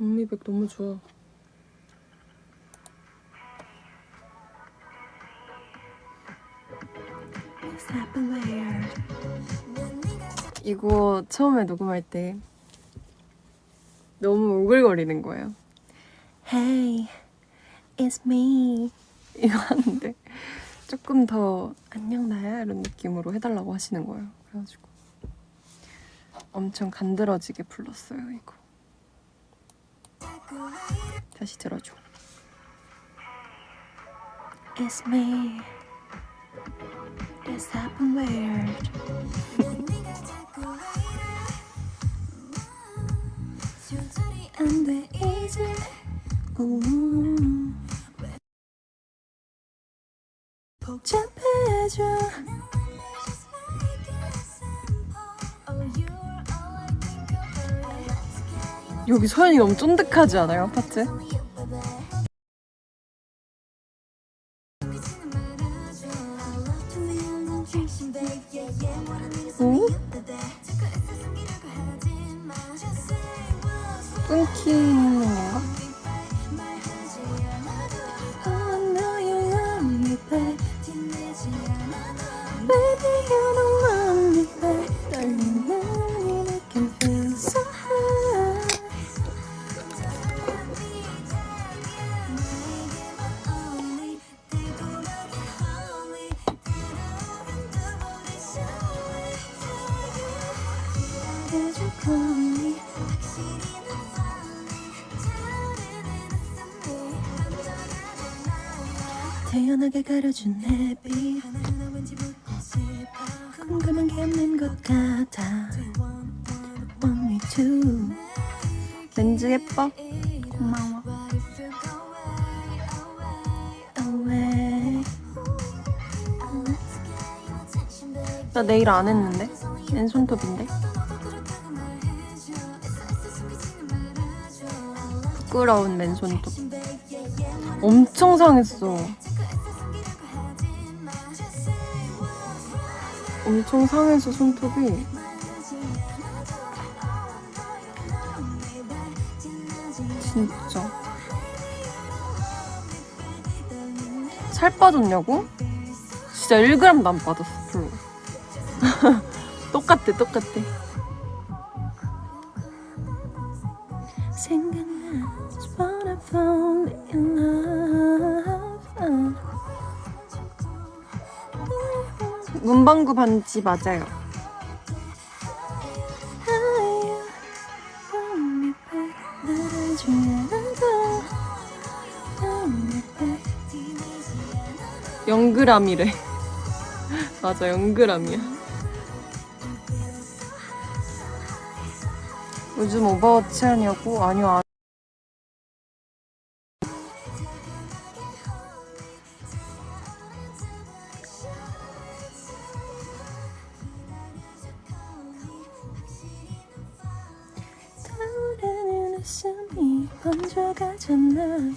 언니백 너무 좋아. 이거 처음에 녹음할 때 너무 오글거리는 거예요. Hey, it's me. 이거 하는데 조금 더 안녕 나야 이런 느낌으로 해달라고 하시는 거예요. 그래가지고 엄청 간드러지게 불렀어요 이거. 다시 들어줘. It's me. It's happened weird. 안돼 이제. 오. 복잡해져. 여기 서연이 너무 쫀득하지 않아요 파트? 오? 끊기 태연하게 가려준 햇빛 궁금한 게 없는 것 같아. Want me to. 렌즈 예뻐? 고마워. Away. 나 내일 안 했는데? 왼손톱인데? 부끄러운 맨손톱. 엄청 상했어 엄청 상해서 손톱이. 진짜. 살 빠졌냐고? 진짜 1g도 안 빠졌어 별로. 똑같아 똑같아. 생각나 문방구 반지 맞아요. 영그람이래. 맞아 영그람이야. 요즘 오버워치 하냐고? 아니요 안 타오 웃음이 번져가잖아